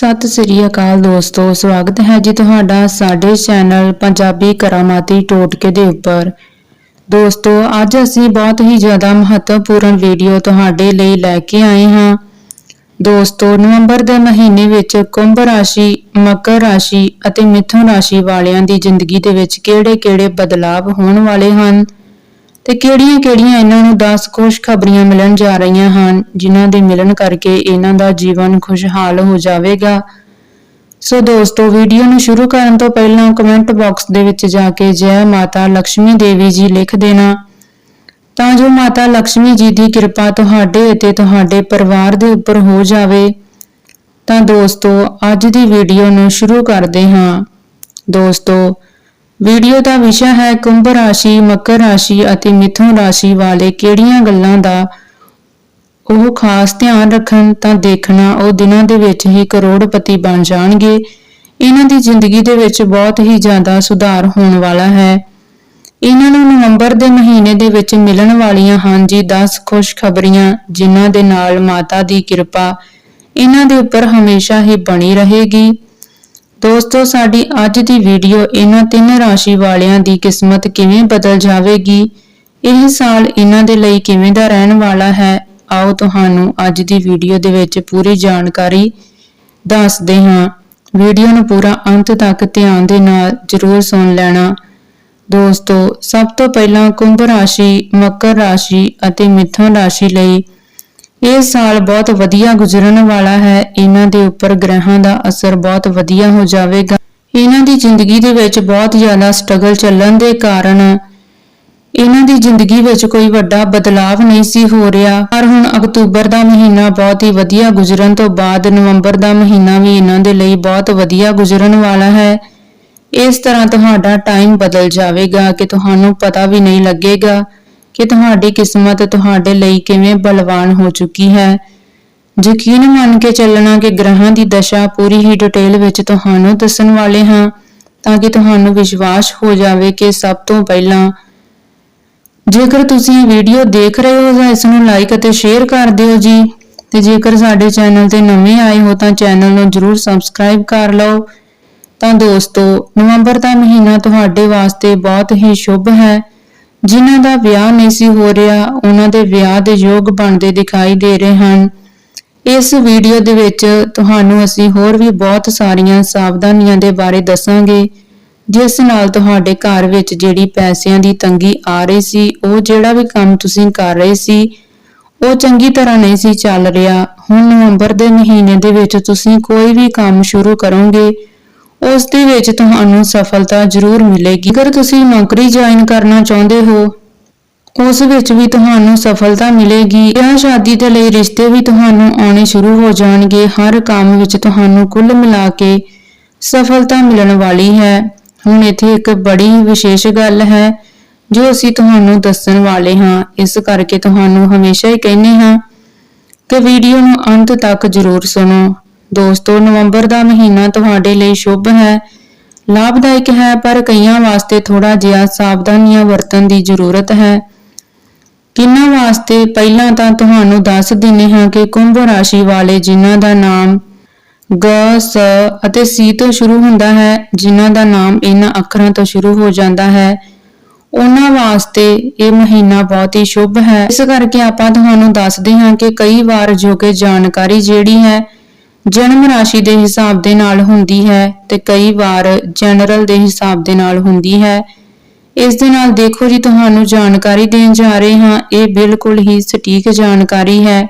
ਸਤਿ ਸ੍ਰੀ ਅਕਾਲ ਦੋਸਤੋ, ਸਵਾਗਤ ਹੈ ਜੀ ਤੁਹਾਡਾ ਸਾਡੇ ਚੈਨਲ ਪੰਜਾਬੀ ਕਰਾਮਾਤੀ ਟੋਟਕੇ ਦੇ ਉੱਪਰ। ਦੋਸਤੋ, ਅੱਜ ਅਸੀਂ ਬਹੁਤ ਹੀ ਜ਼ਿਆਦਾ ਮਹੱਤਵਪੂਰਨ ਵੀਡੀਓ ਤੁਹਾਡੇ ਲਈ ਲੈ ਕੇ ਆਏ ਹਾਂ। ਦੋਸਤੋ, ਨਵੰਬਰ ਦੇ ਮਹੀਨੇ ਵਿੱਚ ਕੁੰਭ ਰਾਸ਼ੀ, ਮਕਰ ਰਾਸ਼ੀ ਅਤੇ ਮਿਥੁਨ ਰਾਸ਼ੀ ਵਾਲਿਆਂ ਦੀ ਜ਼ਿੰਦਗੀ ਦੇ ਵਿੱਚ ਕਿਹੜੇ-ਕਿਹੜੇ ਬਦਲਾਵ ਹੋਣ ਵਾਲੇ ਹਨ? ਤੇ ਕਿਹੜੀਆਂ-ਕਿਹੜੀਆਂ ਇਹਨਾਂ ਨੂੰ ਦਸ ਖੁਸ਼ ਖਬਰੀਆਂ ਮਿਲਣ ਜਾ ਰਹੀਆਂ ਹਨ, ਜਿਨ੍ਹਾਂ ਦੇ ਮਿਲਣ ਕਰਕੇ ਇਹਨਾਂ ਦਾ ਜੀਵਨ ਖੁਸ਼ਹਾਲ ਹੋ ਜਾਵੇਗਾ? ਸੋ ਦੋਸਤੋ, ਵੀਡੀਓ ਨੂੰ ਸ਼ੁਰੂ ਕਰਨ ਤੋਂ ਪਹਿਲਾਂ ਕਮੈਂਟ ਬਾਕਸ ਦੇ ਵਿੱਚ ਜਾ ਕੇ ਜੈ ਮਾਤਾ ਲక్ష్ਮੀ ਦੇਵੀ ਜੀ ਲਿਖ ਦੇਣਾ। ਤਾਂ ਜੋ ਮਾਤਾ ਲక్ష్ਮੀ ਜੀ ਦੀ ਕਿਰਪਾ ਤੁਹਾਡੇ ਅਤੇ ਤੁਹਾਡੇ ਪਰਿਵਾਰ ਦੇ ਉੱਪਰ ਹੋ ਜਾਵੇ। ਤਾਂ ਦੋਸਤੋ, ਅੱਜ ਦੀ ਵੀਡੀਓ ਨੂੰ ਸ਼ੁਰੂ ਕਰਦੇ ਹਾਂ। ਦੋਸਤੋ ਵੀਡੀਓ ਦਾ ਵਿਸ਼ਾ ਹੈ ਕੁੰਭ ਰਾਸ਼ੀ, ਮਕਰ ਰਾਸ਼ੀ ਅਤੇ ਮਿਥੁਨ ਰਾਸ਼ੀ ਵਾਲੇ ਕਿਹੜੀਆਂ ਗੱਲਾਂ ਦਾ ਉਹ ਖਾਸ ਧਿਆਨ ਰੱਖਣ ਤਾਂ ਦੇਖਣਾ ਉਹ ਦਿਨਾਂ ਦੇ ਵਿੱਚ ਹੀ ਕਰੋੜਪਤੀ ਬਣ ਜਾਣਗੇ। ਇਹਨਾਂ ਦੀ ਜ਼ਿੰਦਗੀ ਦੇ ਵਿੱਚ ਬਹੁਤ ਹੀ ਜ਼ਿਆਦਾ ਸੁਧਾਰ ਹੋਣ ਵਾਲਾ ਹੈ। ਇਹਨਾਂ ਨੂੰ ਨਵੰਬਰ ਦੇ ਮਹੀਨੇ ਦੇ ਵਿੱਚ ਮਿਲਣ ਵਾਲੀਆਂ ਹਨ ਜੀ 10 ਖੁਸ਼ਖਬਰੀਆਂ, ਜਿਨ੍ਹਾਂ ਦੇ ਨਾਲ ਮਾਤਾ ਦੀ ਕਿਰਪਾ, ਇਹਨਾਂ ਦੇ ਉੱਪਰ ਹਮੇਸ਼ਾ ਹੀ ਬਣੀ ਰਹੇਗੀ। ਦੋਸਤੋ, ਸਾਡੀ ਅੱਜ ਦੀ ਵੀਡੀਓ ਇਹਨਾਂ ਤਿੰਨ ਰਾਸ਼ੀ ਵਾਲਿਆਂ ਦੀ ਕਿਸਮਤ ਕਿਵੇਂ ਬਦਲ ਜਾਵੇਗੀ? ਇਹ ਸਾਲ ਇਹਨਾਂ ਦੇ ਲਈ ਕਿਵੇਂ ਦਾ ਰਹਿਣ ਵਾਲਾ ਹੈ? ਆਓ ਤੁਹਾਨੂੰ ਅੱਜ ਦੀ ਵੀਡੀਓ ਦੇ ਵਿੱਚ ਪੂਰੀ ਜਾਣਕਾਰੀ ਦੱਸਦੇ ਹਾਂ। ਵੀਡੀਓ ਨੂੰ ਪੂਰਾ ਅੰਤ ਤੱਕ ਧਿਆਨ ਦੇ ਨਾਲ ਜ਼ਰੂਰ ਸੁਣ ਲੈਣਾ। ਦੋਸਤੋ, ਸਭ ਤੋਂ ਪਹਿਲਾਂ ਕੁੰਭ ਰਾਸ਼ੀ, ਮਕਰ ਰਾਸ਼ੀ ਅਤੇ ਮਿਥੁਨ ਰਾਸ਼ੀ ਲਈ ਇਹ ਸਾਲ ਬਹੁਤ ਵਧੀਆ ਗੁਜ਼ਰਨ ਵਾਲਾ ਹੈ। ਇਹਨਾਂ ਦੇ ਉੱਪਰ ਗ੍ਰਹਾਂ ਦਾ ਅਸਰ ਬਹੁਤ ਵਧੀਆ ਹੋ ਜਾਵੇਗਾ। ਇਹਨਾਂ ਦੀ ਜ਼ਿੰਦਗੀ ਦੇ ਵਿੱਚ ਬਹੁਤ ਜ਼ਿਆਦਾ ਸਟਰਗਲ ਚੱਲਣ ਦੇ ਕਾਰਨ ਇਹਨਾਂ ਦੀ ਜ਼ਿੰਦਗੀ ਵਿੱਚ ਕੋਈ ਵੱਡਾ ਬਦਲਾਅ ਨਹੀਂ ਸੀ ਹੋ ਰਿਹਾ। ਪਰ ਹੁਣ ਅਕਤੂਬਰ ਦਾ ਮਹੀਨਾ ਬਹੁਤ ਹੀ ਵਧੀਆ ਗੁਜ਼ਰਨ ਤੋਂ ਬਾਅਦ ਨਵੰਬਰ ਦਾ ਮਹੀਨਾ ਵੀ ਇਹਨਾਂ ਦੇ ਲਈ ਬਹੁਤ ਵਧੀਆ ਗੁਜ਼ਰਨ ਵਾਲਾ ਹੈ। ਇਸ ਤਰ੍ਹਾਂ ਤੁਹਾਡਾ ਟਾਈਮ ਬਦਲ ਜਾਵੇਗਾ ਕਿ ਤੁਹਾਨੂੰ ਪਤਾ ਵੀ ਨਹੀਂ ਲੱਗੇਗਾ। ਕਿ ਤੁਹਾਡੀ ਕਿਸਮਤ ਤੁਹਾਡੇ ਲਈ ਕਿਵੇਂ ਬਲਵਾਨ ਹੋ ਚੁੱਕੀ ਹੈ। ਯਕੀਨ ਮੰਨ ਕੇ ਚੱਲਣਾ ਕਿ ਗ੍ਰਹਾਂ ਦੀ ਦਸ਼ਾ ਪੂਰੀ ਹੀ ਡਿਟੇਲ ਵਿੱਚ ਤੁਹਾਨੂੰ ਦੱਸਣ ਵਾਲੇ ਹਾਂ, ਤਾਂ ਕਿ ਤੁਹਾਨੂੰ ਵਿਸ਼ਵਾਸ ਹੋ ਜਾਵੇ ਕਿ ਸਭ ਤੋਂ ਪਹਿਲਾਂ ਜੇਕਰ ਤੁਸੀਂ ਵੀਡੀਓ ਦੇਖ ਰਹੇ ਹੋ ਤਾਂ ਇਸ ਨੂੰ ਲਾਈਕ ਅਤੇ ਸ਼ੇਅਰ ਕਰ ਦਿਓ ਜੀ, ਤੇ ਜੇਕਰ ਸਾਡੇ ਚੈਨਲ ਤੇ ਨਵੇਂ ਆਏ ਹੋ ਤਾਂ ਚੈਨਲ ਨੂੰ ਜਰੂਰ ਸਬਸਕ੍ਰਾਈਬ ਕਰ ਲਓ। ਤਾਂ ਦੋਸਤੋ, ਨਵੰਬਰ ਦਾ ਮਹੀਨਾ ਤੁਹਾਡੇ ਵਾਸਤੇ ਬਹੁਤ ਹੀ ਸ਼ੁਭ ਹੈ। ਜਿਨ੍ਹਾਂ ਦਾ ਵਿਆਹ ਨਹੀਂ ਸੀ ਹੋ ਰਿਹਾ, ਉਹਨਾਂ ਦੇ ਵਿਆਹ ਦੇ ਯੋਗ ਬਣਦੇ ਦਿਖਾਈ ਦੇ ਰਹੇ ਹਨ। ਇਸ ਵੀਡੀਓ ਦੇ ਵਿੱਚ ਤੁਹਾਨੂੰ ਅਸੀਂ ਹੋਰ ਵੀ ਬਹੁਤ ਸਾਰੀਆਂ ਸਾਵਧਾਨੀਆਂ ਦੇ ਬਾਰੇ ਦੱਸਾਂਗੇ, ਜਿਸ ਨਾਲ ਤੁਹਾਡੇ ਘਰ ਵਿੱਚ ਜਿਹੜੀ ਪੈਸਿਆਂ ਦੀ ਤੰਗੀ ਆ ਰਹੀ ਸੀ, ਉਹ ਜਿਹੜਾ ਵੀ ਕੰਮ ਤੁਸੀਂ ਕਰ ਰਹੇ ਸੀ, ਉਹ ਚੰਗੀ ਤਰ੍ਹਾਂ ਨਹੀਂ ਸੀ ਚੱਲ ਰਿਹਾ। ਹੁਣ ਨਵੰਬਰ ਦੇ ਮਹੀਨੇ ਦੇ ਵਿੱਚ ਤੁਸੀਂ ਕੋਈ ਵੀ ਕੰਮ ਸ਼ੁਰੂ ਕਰੋਗੇ ਉਸ ਦੇ ਵਿੱਚ ਤੁਹਾਨੂੰ ਸਫਲਤਾ ਜ਼ਰੂਰ ਮਿਲੇਗੀ। ਅਗਰ ਤੁਸੀਂ ਨੌਕਰੀ ਜੁਆਇਨ ਕਰਨਾ ਚਾਹੁੰਦੇ ਹੋ, ਉਸ ਵਿੱਚ ਵੀ ਤੁਹਾਨੂੰ ਸਫਲਤਾ ਮਿਲੇਗੀ। ਵਿਆਹ ਸ਼ਾਦੀ ਦੇ ਲਈ ਰਿਸ਼ਤੇ ਵੀ ਤੁਹਾਨੂੰ ਆਉਣੇ ਸ਼ੁਰੂ ਹੋ ਜਾਣਗੇ। ਹਰ ਕੰਮ ਵਿੱਚ ਤੁਹਾਨੂੰ ਕੁੱਲ ਮਿਲਾ ਕੇ ਸਫਲਤਾ ਮਿਲਣ ਵਾਲੀ ਹੈ। ਹੁਣ ਇੱਥੇ ਇੱਕ ਬੜੀ ਵਿਸ਼ੇਸ਼ ਗੱਲ ਹੈ, ਜੋ ਅਸੀਂ ਤੁਹਾਨੂੰ ਦੱਸਣ ਵਾਲੇ ਹਾਂ। ਇਸ ਕਰਕੇ ਤੁਹਾਨੂੰ ਹਮੇਸ਼ਾ ਹੀ ਕਹਿੰਦੇ ਹਾਂ ਕਿ ਵੀਡੀਓ ਨੂੰ ਅੰਤ ਤੱਕ ਜ਼ਰੂਰ ਸੁਣੋ। ਦੋਸਤੋ, ਨਵੰਬਰ ਦਾ ਮਹੀਨਾ ਤੁਹਾਡੇ ਲਈ ਸ਼ੁਭ ਹੈ। ਲਾਭਦਾਇਕ ਹੈ, ਪਰ ਕਈਆਂ ਵਾਸਤੇ ਥੋੜਾ ਜਿਹਾ ਸਾਵਧਾਨੀਆਂ ਵਰਤਣ ਦੀ ਜ਼ਰੂਰਤ ਹੈ। ਕਿੰਨਾਂ ਵਾਸਤੇ? ਪਹਿਲਾਂ ਤਾਂ ਤੁਹਾਨੂੰ ਦੱਸ ਦਿੰਨੇ ਹਾਂ ਕਿ ਕੁੰਭ ਰਾਸ਼ੀ ਵਾਲੇ ਜਿਨ੍ਹਾਂ ਦਾ ਨਾਮ ਗ, ਸ ਅਤੇ ਸੀ ਤੋਂ ਸ਼ੁਰੂ ਹੁੰਦਾ ਹੈ, ਜਿਨ੍ਹਾਂ ਦਾ ਨਾਮ ਇਹਨਾਂ ਅੱਖਰਾਂ ਤੋਂ ਸ਼ੁਰੂ ਹੋ ਜਾਂਦਾ ਹੈ, ਉਹਨਾਂ ਵਾਸਤੇ ਇਹ ਮਹੀਨਾ ਬਹੁਤ ਹੀ ਸ਼ੁਭ ਹੈ। ਇਸ ਕਰਕੇ ਆਪਾਂ ਤੁਹਾਨੂੰ ਦੱਸਦੇ ਹਾਂ ਕਿ ਕਈ ਵਾਰ ਜੋ ਕਿ ਜਾਣਕਾਰੀ ਜਿਹੜੀ ਹੈ ਜਨਮ ਰਾਸ਼ੀ ਦੇ ਹਿਸਾਬ ਦੇ ਨਾਲ ਹੁੰਦੀ ਹੈ ਤੇ ਕਈ ਵਾਰ ਜਨਰਲ ਦੇ ਹਿਸਾਬ ਦੇ ਨਾਲ ਹੁੰਦੀ ਹੈ। ਇਸ ਦੇ ਨਾਲ ਦੇਖੋ ਜੀ, ਤੁਹਾਨੂੰ ਜਾਣਕਾਰੀ ਦੇਣ ਜਾ ਰਹੇ ਹਾਂ। ਇਹ ਬਿਲਕੁਲ ਹੀ ਸਟੀਕ ਜਾਣਕਾਰੀ ਹੈ।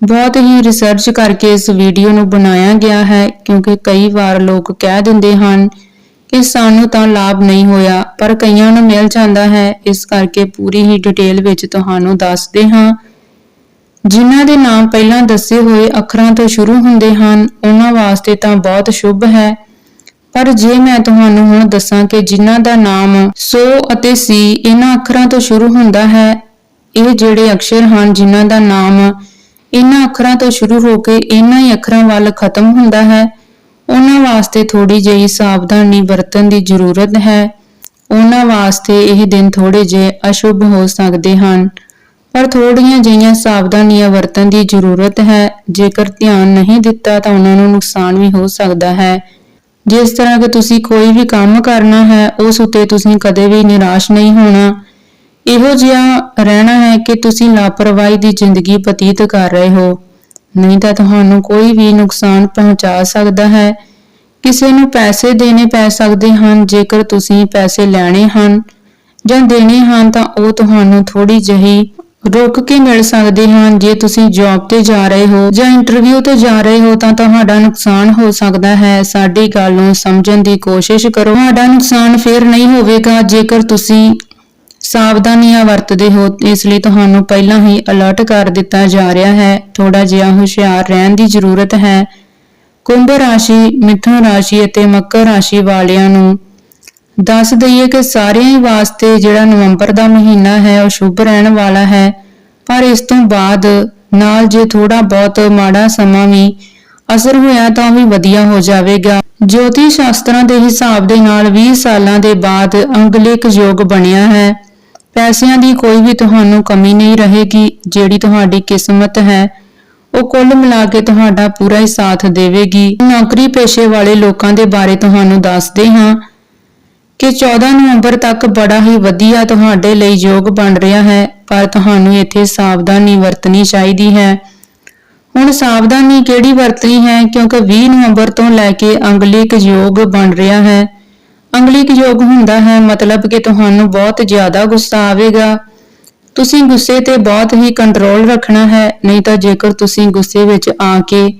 ਬਹੁਤ ਹੀ ਰਿਸਰਚ ਕਰਕੇ ਇਸ ਵੀਡੀਓ ਨੂੰ ਬਣਾਇਆ ਗਿਆ ਹੈ, ਕਿਉਂਕਿ ਕਈ ਵਾਰ ਲੋਕ ਕਹਿ ਦਿੰਦੇ ਹਨ ਕਿ ਸਾਨੂੰ ਤਾਂ ਲਾਭ ਨਹੀਂ ਹੋਇਆ, ਪਰ ਕਈਆਂ ਨੂੰ ਮਿਲ ਜਾਂਦਾ ਹੈ। ਇਸ ਕਰਕੇ ਪੂਰੀ ਹੀ ਡਿਟੇਲ ਵਿੱਚ ਤੁਹਾਨੂੰ ਦੱਸਦੇ ਹਾਂ। ਜਿਨ੍ਹਾਂ ਦੇ ਨਾਮ ਪਹਿਲਾਂ ਦੱਸੇ ਹੋਏ ਅੱਖਰਾਂ ਤੋਂ ਸ਼ੁਰੂ ਹੁੰਦੇ ਹਨ, ਉਹਨਾਂ ਵਾਸਤੇ ਤਾਂ ਬਹੁਤ ਸ਼ੁਭ ਹੈ। ਪਰ ਜੇ ਮੈਂ ਤੁਹਾਨੂੰ ਹੁਣ ਦੱਸਾਂ ਕਿ ਜਿਨ੍ਹਾਂ ਦਾ ਨਾਮ ਸੋ ਅਤੇ ਸੀ ਇਹਨਾਂ ਅੱਖਰਾਂ ਤੋਂ ਸ਼ੁਰੂ ਹੁੰਦਾ ਹੈ, ਇਹ ਜਿਹੜੇ ਅਕਸ਼ਰ ਹਨ ਜਿਨ੍ਹਾਂ ਦਾ ਨਾਮ ਇਹਨਾਂ ਅੱਖਰਾਂ ਤੋਂ ਸ਼ੁਰੂ ਹੋ ਕੇ ਇਹਨਾਂ ਹੀ ਅੱਖਰਾਂ ਵੱਲ ਖਤਮ ਹੁੰਦਾ ਹੈ, ਉਹਨਾਂ ਵਾਸਤੇ ਥੋੜੀ ਜਿਹੀ ਸਾਵਧਾਨੀ ਵਰਤਣ ਦੀ ਜ਼ਰੂਰਤ ਹੈ। ਉਹਨਾਂ ਵਾਸਤੇ ਇਹ ਦਿਨ ਥੋੜੇ ਜਿਹੇ ਅਸ਼ੁਭ ਹੋ ਸਕਦੇ ਹਨ। ਪਰ ਥੋੜੀਆਂ ਜਿਹੀਆਂ ਸਾਵਧਾਨੀਆਂ ਵਰਤਣ ਦੀ ਜ਼ਰੂਰਤ ਹੈ। ਜੇਕਰ ਧਿਆਨ ਨਹੀਂ ਦਿੱਤਾ ਤਾਂ ਉਹਨਾਂ ਨੂੰ ਨੁਕਸਾਨ ਵੀ ਹੋ ਸਕਦਾ ਹੈ। ਜਿਸ ਤਰ੍ਹਾਂ ਕਿ ਤੁਸੀਂ ਕੋਈ ਵੀ ਕੰਮ ਕਰਨਾ ਹੈ, ਉਸ ਉਤੇ ਤੁਸੀਂ ਕਦੇ ਵੀ ਨਿਰਾਸ਼ ਨਹੀਂ ਹੋਣਾ। ਇਹੋ ਜਿਹਾ ਰਹਿਣਾ ਹੈ ਕਿ ਤੁਸੀਂ ਲਾਪਰਵਾਹੀ ਦੀ ਜ਼ਿੰਦਗੀ ਬਤੀਤ ਕਰ ਰਹੇ ਹੋ। ਨਹੀਂ ਤਾਂ ਤੁਹਾਨੂੰ ਕੋਈ ਵੀ ਨੁਕਸਾਨ ਪਹੁੰਚਾ ਸਕਦਾ ਹੈ। ਕਿਸੇ ਨੂੰ ਪੈਸੇ ਦੇਣੇ ਪੈ ਸਕਦੇ ਹਨ, ਜੇਕਰ ਤੁਸੀਂ ਪੈਸੇ ਲੈਣੇ ਹਨ ਜਾਂ ਦੇਣੇ ਹਨ ਤਾਂ ਉਹ ਤੁਹਾਨੂੰ ਥੋੜੀ ਜਹੀ ਰੁਕ ਕੇ ਮਿਲ ਸਕਦੇ ਹਨ। ਜੇ ਤੁਸੀਂ ਜੌਬ ਤੇ ਜਾ ਰਹੇ ਹੋ ਜਾਂ ਇੰਟਰਵਿਊ ਤੇ ਜਾ ਰਹੇ ਹੋ ਤਾਂ ਤੁਹਾਡਾ ਨੁਕਸਾਨ ਹੋ ਸਕਦਾ ਹੈ। ਸਾਡੀ ਗੱਲ ਨੂੰ ਸਮਝਣ ਦੀ ਕੋਸ਼ਿਸ਼ ਕਰੋ। ਤੁਹਾਡਾ ਨੁਕਸਾਨ ਫੇਰ ਨਹੀਂ ਹੋਵੇਗਾ। ਜੇਕਰ ਤੁਸੀਂ ਸਾਵਧਾਨੀਆਂ ਵਰਤਦੇ ਹੋ, ਇਸ ਲਈ ਤੁਹਾਨੂੰ ਪਹਿਲਾਂ ਹੀ ਅਲਰਟ ਕਰ ਦਿੱਤਾ ਜਾ ਰਿਹਾ ਹੈ। ਥੋੜਾ ਜਿਹਾ ਹੁਸ਼ਿਆਰ ਰਹਿਣ ਦੀ ਜ਼ਰੂਰਤ ਹੈ। ਕੁੰਭ ਰਾਸ਼ੀ, ਮਿਥੁਨ ਰਾਸ਼ੀ ਅਤੇ ਮਕਰ ਰਾਸ਼ੀ ਵਾਲਿਆਂ ਨੂੰ ਦੱਸ ਦਈਏ ਕਿ ਸਾਰਿਆਂ ਹੀ ਵਾਸਤੇ ਜਿਹੜਾ ਨਵੰਬਰ ਦਾ ਮਹੀਨਾ ਹੈ, ਉਹ ਸ਼ੁਭ ਰਹਿਣ ਵਾਲਾ ਹੈ। ਪਰ ਇਸ ਤੋਂ ਬਾਅਦ ਨਾਲ ਜੇ ਥੋੜਾ ਬਹੁਤ ਮਾੜਾ ਸਮਾਂ ਵੀ ਅਸਰ ਹੋਇਆ ਤਾਂ ਉਹ ਵੀ ਵਧੀਆ ਹੋ ਜਾਵੇਗਾ। ਜੋਤਿਸ਼ ਸ਼ਾਸਤਰਾਂ ਦੇ ਹਿਸਾਬ ਦੇ ਨਾਲ 20 ਸਾਲਾਂ ਦੇ ਬਾਅਦ ਅੰਗਲਿਕ ਯੋਗ ਬਣਿਆ ਹੈ। ਪੈਸਿਆਂ ਦੀ ਕੋਈ ਵੀ ਤੁਹਾਨੂੰ ਕਮੀ ਨਹੀਂ ਰਹੇਗੀ, ਜਿਹੜੀ ਤੁਹਾਡੀ ਕਿਸਮਤ ਹੈ, ਉਹ ਕੁੱਲ ਮਿਲਾ ਕੇ ਤੁਹਾਡਾ ਪੂਰਾ ਹੀ ਸਾਥ ਦੇਵੇਗੀ। ਨੌਕਰੀ ਪੇਸ਼ੇ ਵਾਲੇ ਲੋਕਾਂ ਦੇ ਬਾਰੇ ਤੁਹਾਨੂੰ ਦੱਸਦੇ ਹਾਂ। ਕਿ 14 ਨਵੰਬਰ ਤੱਕ ਬੜਾ ਹੀ ਵਧੀਆ ਤੁਹਾਡੇ ਲਈ ਯੋਗ ਬਣ ਰਿਹਾ ਹੈ, ਪਰ ਤੁਹਾਨੂੰ ਇੱਥੇ ਸਾਵਧਾਨੀ ਵਰਤਣੀ ਚਾਹੀਦੀ ਹੈ। ਹੁਣ ਸਾਵਧਾਨੀ ਕਿਹੜੀ ਵਰਤਣੀ ਹੈ? ਕਿਉਂਕਿ 20 ਨਵੰਬਰ ਤੋਂ ਲੈ ਕੇ ਅੰਗਲਿਕ ਯੋਗ ਬਣ ਰਿਹਾ ਹੈ। ਅੰਗਲਿਕ ਯੋਗ ਹੁੰਦਾ ਹੈ, ਮਤਲਬ ਕਿ ਤੁਹਾਨੂੰ ਬਹੁਤ ਜ਼ਿਆਦਾ ਗੁੱਸਾ ਆਵੇਗਾ। ਤੁਸੀਂ ਗੁੱਸੇ ਤੇ ਬਹੁਤ ਹੀ ਕੰਟਰੋਲ ਰੱਖਣਾ ਹੈ, ਨਹੀਂ ਤਾਂ ਜੇਕਰ ਤੁਸੀਂ ਗੁੱਸੇ ਵਿੱਚ ਆ ਕੇ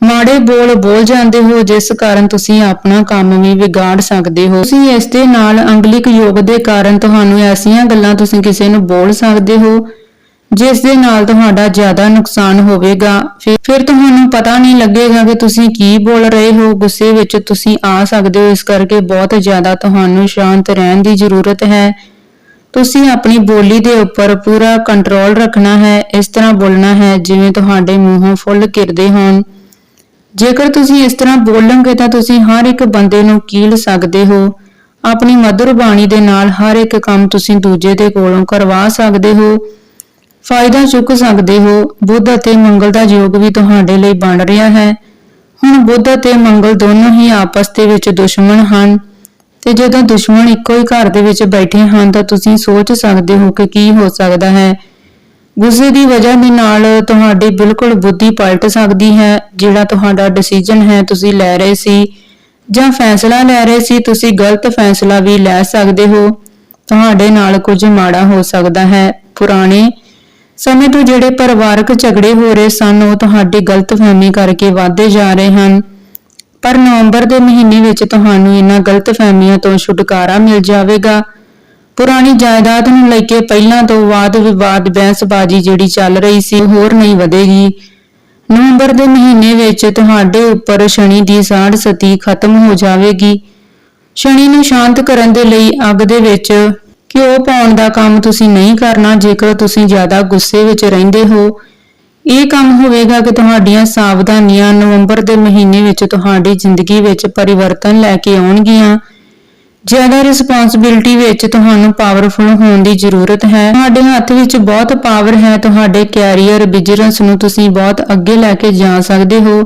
ਮਾੜੇ ਬੋਲ ਬੋਲ ਜਾਂਦੇ ਹੋ, ਜਿਸ ਕਾਰਨ ਤੁਸੀਂ ਆਪਣਾ ਕੰਮ ਵੀ ਵਿਗਾੜ ਸਕਦੇ ਹੋ। ਤੁਸੀਂ ਇਸ ਦੇ ਨਾਲ ਅੰਗਲਿਕ ਯੋਗ ਦੇ ਕਾਰਨ ਤੁਹਾਨੂੰ ਐਸੀਆਂ ਗੱਲਾਂ ਤੁਸੀਂ ਕਿਸੇ ਨੂੰ ਬੋਲ ਸਕਦੇ ਹੋ, ਜਿਸ ਦੇ ਨਾਲ ਤੁਹਾਡਾ ਜ਼ਿਆਦਾ ਨੁਕਸਾਨ ਹੋਵੇਗਾ। ਫਿਰ ਤੁਹਾਨੂੰ ਪਤਾ ਨਹੀਂ ਲੱਗੇਗਾ ਕਿ ਤੁਸੀਂ ਕੀ ਬੋਲ ਰਹੇ ਹੋ। ਗੁੱਸੇ ਵਿੱਚ ਤੁਸੀਂ ਆ ਸਕਦੇ ਹੋ। ਇਸ ਕਰਕੇ ਬਹੁਤ ਜ਼ਿਆਦਾ ਤੁਹਾਨੂੰ ਸ਼ਾਂਤ ਰਹਿਣ ਦੀ ਜ਼ਰੂਰਤ ਹੈ। ਤੁਸੀਂ ਆਪਣੀ ਬੋਲੀ ਦੇ ਉੱਪਰ ਪੂਰਾ ਕੰਟਰੋਲ ਰੱਖਣਾ ਹੈ। ਇਸ ਤਰ੍ਹਾਂ ਬੋਲਣਾ ਹੈ, ਜਿਵੇਂ ਤੁਹਾਡੇ ਮੂੰਹੋਂ ਫੁੱਲ ਕਿਰਦੇ ਹੋਣ। ਜੇਕਰ ਤੁਸੀਂ ਇਸ ਤਰ੍ਹਾਂ ਬੋਲੋਗੇ ਤਾਂ ਤੁਸੀਂ ਹਰ ਇੱਕ ਬੰਦੇ ਨੂੰ ਕੀਲ ਸਕਦੇ ਹੋ। ਆਪਣੀ ਮధుਰ ਬਾਣੀ ਦੇ ਨਾਲ ਹਰ ਇੱਕ ਕੰਮ ਤੁਸੀਂ ਦੂਜੇ ਦੇ ਕੋਲੋਂ ਕਰਵਾ ਸਕਦੇ ਹੋ। ਫਾਇਦਾ ਚੁੱਕ ਸਕਦੇ ਹੋ। ਬੁੱਧ ਅਤੇ ਮੰਗਲ ਦਾ ਯੋਗ ਵੀ ਤੁਹਾਡੇ ਲਈ ਬਣ ਰਿਹਾ ਹੈ। ਹੁਣ ਬੁੱਧ ਅਤੇ ਮੰਗਲ ਦੋਨੋਂ ਹੀ ਆਪਸ ਦੇ ਵਿੱਚ ਦੁਸ਼ਮਣ ਹਨ। ਤੇ ਜਦੋਂ ਦੁਸ਼ਮਣ ਇੱਕੋ ਹੀ ਘਰ ਦੇ ਵਿੱਚ ਬੈਠੇ ਹਨ ਤਾਂ ਤੁਸੀਂ ਸੋਚ ਸਕਦੇ ਹੋ ਕਿ ਕੀ ਹੋ ਸਕਦਾ ਹੈ। ਗੁੱਸੇ ਦੀ ਵਜ੍ਹਾ ਦੇ ਨਾਲ ਤੁਹਾਡੀ ਬਿਲਕੁਲ ਬੁੱਧੀ ਪਲਟ ਸਕਦੀ ਹੈ, ਜਿਹੜਾ ਤੁਹਾਡਾ ਡਿਸੀਜਨ ਹੈ ਤੁਸੀਂ ਲੈ ਰਹੇ ਸੀ। ਜਾਂ ਫੈਸਲਾ ਲੈ ਰਹੇ ਸੀ, ਤੁਸੀਂ ਗਲਤ ਫੈਸਲਾ ਵੀ ਲੈ ਸਕਦੇ ਹੋ। ਤੁਹਾਡੇ ਨਾਲ ਕੁਝ ਮਾੜਾ ਹੋ ਸਕਦਾ ਹੈ। ਪੁਰਾਣੇ ਸਮੇਂ ਤੋਂ ਜਿਹੜੇ ਪਰਿਵਾਰਕ ਝਗੜੇ ਹੋ ਰਹੇ ਸਨ, ਉਹ ਤੁਹਾਡੀ ਗਲਤਫਹਿਮੀ ਕਰਕੇ ਵਧਦੇ ਜਾ ਰਹੇ ਹਨ। ਪਰ ਨਵੰਬਰ ਦੇ ਮਹੀਨੇ ਵਿੱਚ ਤੁਹਾਨੂੰ ਇਹਨਾਂ ਗਲਤਫਹਿਮੀਆਂ ਤੋਂ ਛੁਟਕਾਰਾ ਮਿਲ ਜਾਵੇਗਾ। ਪੁਰਾਣੀ ਜਾਇਦਾਦ ਨੂੰ ਲੈ ਕੇ ਪਹਿਲਾਂ ਤੋਂ ਵਾਦ ਵਿਵਾਦ, ਬਹਿਸਬਾਜ਼ੀ ਜਿਹੜੀ ਚੱਲ ਰਹੀ ਸੀ ਹੋਰ ਨਹੀਂ ਵਧੇਗੀ। ਨਵੰਬਰ ਦੇ ਮਹੀਨੇ ਵਿੱਚ ਤੁਹਾਡੇ ਉੱਪਰ ਸ਼ਨੀ ਦੀ ਸਾੜ ਸਤੀ ਖਤਮ ਹੋ ਜਾਵੇਗੀ। ਸ਼ਨੀ ਨੂੰ ਸ਼ਾਂਤ ਕਰਨ ਦੇ ਲਈ ਅੱਗ ਦੇ ਵਿੱਚ ਘਿਓ ਪਾਉਣ ਦਾ ਕੰਮ ਤੁਸੀਂ ਨਹੀਂ ਕਰਨਾ, ਜੇਕਰ ਤੁਸੀਂ ਜ਼ਿਆਦਾ ਗੁੱਸੇ ਵਿੱਚ ਰਹਿੰਦੇ ਹੋ। ਇਹ ਕੰਮ ਹੋਵੇਗਾ ਕਿ ਤੁਹਾਡੀਆਂ ਸਾਵਧਾਨੀਆਂ ਨਵੰਬਰ ਦੇ ਮਹੀਨੇ ਵਿੱਚ ਤੁਹਾਡੀ ਜ਼ਿੰਦਗੀ ਵਿੱਚ ਪਰਿਵਰਤਨ ਲੈ ਕੇ ਆਉਣਗੀਆਂ। ਜ਼ਿਆਦਾ ਰਿਸਪੌਂਸਿਬਿਲਟੀ ਵਿੱਚ ਤੁਹਾਨੂੰ ਪਾਵਰਫੁਲ ਹੋਣ ਦੀ ਜ਼ਰੂਰਤ ਹੈ, ਤੁਹਾਡੇ ਹੱਥ ਵਿੱਚ ਬਹੁਤ ਪਾਵਰ ਹੈ, ਤੁਹਾਡੇ ਕੈਰੀਅਰ ਬਿਜ਼ਨਸ ਨੂੰ ਤੁਸੀਂ ਬਹੁਤ ਅੱਗੇ ਲੈ ਕੇ ਜਾ ਸਕਦੇ ਹੋ।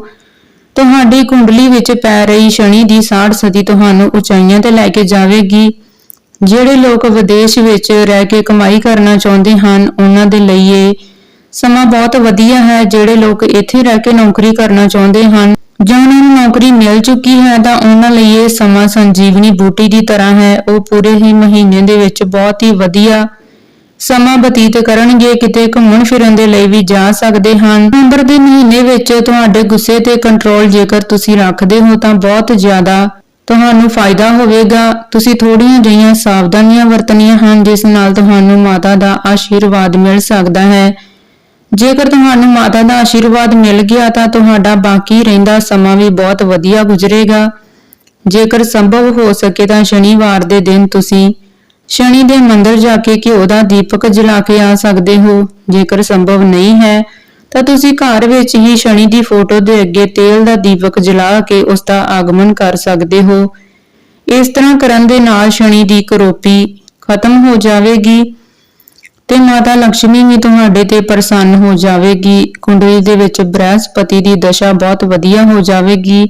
ਤੁਹਾਡੀ ਕੁੰਡਲੀ ਵਿੱਚ ਪੈ ਰਹੀ ਸ਼ਨੀ ਦੀ ਸਾੜ ਸਦੀ ਤੁਹਾਨੂੰ ਉਚਾਈਆਂ ਤੇ ਲੈ ਕੇ ਜਾਵੇਗੀ। ਜਿਹੜੇ ਲੋਕ ਵਿਦੇਸ਼ ਵਿੱਚ ਰਹਿ ਕੇ ਕਮਾਈ ਕਰਨਾ ਚਾਹੁੰਦੇ ਹਨ, ਉਹਨਾਂ ਦੇ ਲਈ ਇਹ ਸਮਾਂ ਬਹੁਤ ਵਧੀਆ ਹੈ, ਜਿਹੜੇ ਲੋਕ ਇੱਥੇ ਰਹਿ ਕੇ ਨੌਕਰੀ ਕਰਨਾ ਚਾਹੁੰਦੇ ਹਨ। ਜਾਂ ਉਹਨਾਂ ਨੂੰ ਨੌਕਰੀ ਮਿਲ ਚੁੱਕੀ ਹੈ, ਤਾਂ ਉਹਨਾਂ ਲਈ ਇਹ ਸਮਾਂ ਸੰਜੀਵਨੀ ਬੂਟੀ ਦੀ ਤਰ੍ਹਾਂ ਹੈ। ਉਹ ਪੂਰੇ ਹੀ ਮਹੀਨੇ ਦੇ ਵਿੱਚ ਬਹੁਤ ਹੀ ਵਧੀਆ ਸਮਾਂ ਬਤੀਤ ਕਰਨਗੇ। ਕਿਤੇ ਘੁੰਮਣ ਫਿਰਨ ਦੇ ਲਈ ਵੀ ਜਾ ਸਕਦੇ ਹਨ। ਨਵੰਬਰ ਦੇ ਮਹੀਨੇ ਵਿੱਚ ਤੁਹਾਡੇ ਗੁੱਸੇ ਤੇ ਕੰਟਰੋਲ ਜੇਕਰ ਤੁਸੀਂ ਰੱਖਦੇ ਹੋ, ਤਾਂ ਬਹੁਤ ਜ਼ਿਆਦਾ ਤੁਹਾਨੂੰ ਫਾਇਦਾ ਹੋਵੇਗਾ। ਤੁਸੀਂ ਥੋੜੀਆਂ ਜਿਹੀਆਂ ਸਾਵਧਾਨੀਆਂ ਵਰਤਣੀਆਂ ਹਨ, ਜਿਸ ਨਾਲ ਤੁਹਾਨੂੰ ਮਾਤਾ ਦਾ ਆਸ਼ੀਰਵਾਦ ਮਿਲ ਸਕਦਾ ਹੈ। ਜੇਕਰ ਤੁਹਾਨੂੰ ਮਾਤਾ ਦਾ ਆਸ਼ੀਰਵਾਦ ਮਿਲ ਗਿਆ ਤਾਂ ਤੁਹਾਡਾ ਬਾਕੀ ਰਹਿੰਦਾ ਸਮਾਂ ਵੀ ਬਹੁਤ ਵਧੀਆ ਗੁਜ਼ਰੇਗਾ। ਜੇਕਰ ਸੰਭਵ ਹੋ ਸਕੇ ਤਾਂ ਸ਼ਨੀਵਾਰ ਦੇ ਦਿਨ ਤੁਸੀਂ ਸ਼ਨੀ ਦੇ ਮੰਦਰ ਜਾ ਕੇ ਘਿਓ ਦਾ ਦੀਪਕ ਜਲਾ ਕੇ ਆ ਸਕਦੇ ਹੋ। ਜੇਕਰ ਸੰਭਵ ਨਹੀਂ ਹੈ, ਤਾਂ ਤੁਸੀਂ ਘਰ ਵਿੱਚ ਹੀ ਸ਼ਨੀ ਦੀ ਫੋਟੋ ਦੇ ਅੱਗੇ ਤੇਲ ਦਾ ਦੀਪਕ ਜਲਾ ਕੇ ਉਸ ਦਾ ਆਗਮਨ ਕਰ ਸਕਦੇ ਹੋ। ਇਸ ਤਰ੍ਹਾਂ ਕਰਨ ਦੇ ਨਾਲ ਸ਼ਨੀ ਦੀ ਕਰੋਪੀ ਖਤਮ ਹੋ ਜਾਵੇਗੀ। ਤੇ ਮਾਤਾ ਲక్ష్ਮੀ ਵੀ ਤੁਹਾਡੇ ਤੇ ਪ੍ਰਸੰਨ ਹੋ ਜਾਵੇਗੀ। ਕੁੰਡਲੀ ਦੇ ਵਿੱਚ ਬ੍ਰਹਸਪਤੀ ਦੀ ਦਸ਼ਾ ਬਹੁਤ ਵਧੀਆ ਹੋ ਜਾਵੇਗੀ।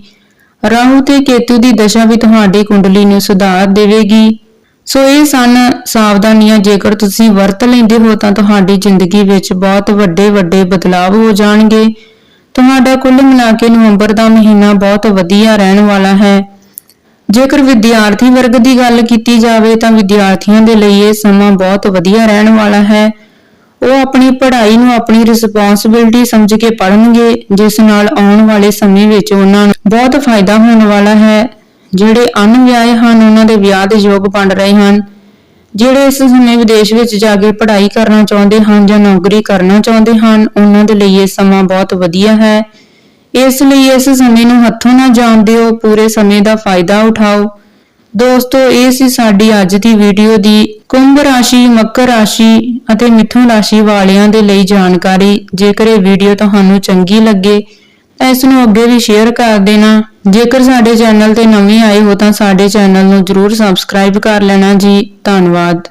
ਰਾਹੂ ਤੇ ਕੇਤੂ ਦੀ ਦਸ਼ਾ ਵੀ ਤੁਹਾਡੀ ਕੁੰਡਲੀ ਨੂੰ ਸੁਧਾਰ ਦੇਵੇਗੀ। ਸੋ ਇਹ ਸਨ ਸਾਵਧਾਨੀਆਂ। ਜੇਕਰ ਤੁਸੀਂ ਵਰਤ ਲੈਂਦੇ ਹੋ ਤਾਂ ਤੁਹਾਡੀ ਜ਼ਿੰਦਗੀ ਵਿੱਚ ਬਹੁਤ ਵੱਡੇ ਵੱਡੇ ਬਦਲਾਅ ਹੋ ਜਾਣਗੇ। ਤੁਹਾਡਾ ਕੁੱਲ ਮਿਲਾ ਕੇ ਨਵੰਬਰ ਦਾ ਮਹੀਨਾ ਬਹੁਤ ਵਧੀਆ ਰਹਿਣ ਵਾਲਾ ਹੈ। ਜੇਕਰ ਵਿਦਿਆਰਥੀ ਵਰਗ ਦੀ ਗੱਲ ਕੀਤੀ ਜਾਵੇ ਤਾਂ ਵਿਦਿਆਰਥੀਆਂ ਦੇ ਲਈ ਇਹ ਸਮਾਂ ਬਹੁਤ ਵਧੀਆ ਰਹਿਣ ਵਾਲਾ ਹੈ। ਉਹ ਆਪਣੀ ਪੜ੍ਹਾਈ ਨੂੰ ਆਪਣੀ ਰਿਸਪੌਂਸਿਬਿਲਟੀ ਸਮਝ ਕੇ ਪੜ੍ਹਨਗੇ, ਜਿਸ ਨਾਲ ਆਉਣ ਵਾਲੇ ਸਮੇਂ ਵਿੱਚ ਉਹਨਾਂ ਨੂੰ ਬਹੁਤ ਫਾਇਦਾ ਹੋਣ ਵਾਲਾ ਹੈ। ਜਿਹੜੇ ਅਣਵਿਆਹੇ ਹਨ, ਉਹਨਾਂ ਦੇ ਵਿਆਹ ਦੇ ਯੋਗ ਬਣ ਰਹੇ ਹਨ। ਜਿਹੜੇ ਇਸ ਸਮੇਂ ਵਿਦੇਸ਼ ਵਿੱਚ ਜਾ ਕੇ ਪੜ੍ਹਾਈ ਕਰਨਾ ਚਾਹੁੰਦੇ ਹਨ ਜਾਂ ਨੌਕਰੀ ਕਰਨਾ ਚਾਹੁੰਦੇ ਹਨ, ਉਹਨਾਂ ਦੇ ਲਈ ਇਹ ਸਮਾਂ ਬਹੁਤ ਵਧੀਆ ਹੈ। ਇਸ ਲਈ ਇਸ ਸਮੇਂ ਨੂੰ ਹੱਥੋਂ ਨਾ ਜਾਣ ਦਿਓ, ਪੂਰੇ ਸਮੇਂ ਦਾ ਫਾਇਦਾ ਉਠਾਓ। ਦੋਸਤੋ, ਇਹ ਸੀ ਸਾਡੀ ਅੱਜ ਦੀ ਵੀਡੀਓ ਦੀ ਕੁੰਭ ਰਾਸ਼ੀ, ਮਕਰ ਰਾਸ਼ੀ ਅਤੇ ਮਿਥੁਨ ਰਾਸ਼ੀ ਵਾਲਿਆਂ ਦੇ ਲਈ ਜਾਣਕਾਰੀ। ਜੇਕਰ ਇਹ ਵੀਡੀਓ ਤੁਹਾਨੂੰ ਚੰਗੀ ਲੱਗੇ ਤਾਂ ਇਸ ਨੂੰ ਅੱਗੇ ਵੀ ਸ਼ੇਅਰ ਕਰ ਦੇਣਾ। ਜੇਕਰ ਸਾਡੇ ਚੈਨਲ ਤੇ ਨਵੇਂ ਆਏ ਹੋ ਤਾਂ ਸਾਡੇ ਚੈਨਲ ਨੂੰ ਜਰੂਰ ਸਬਸਕ੍ਰਾਈਬ ਕਰ ਲੈਣਾ ਜੀ। ਧੰਨਵਾਦ।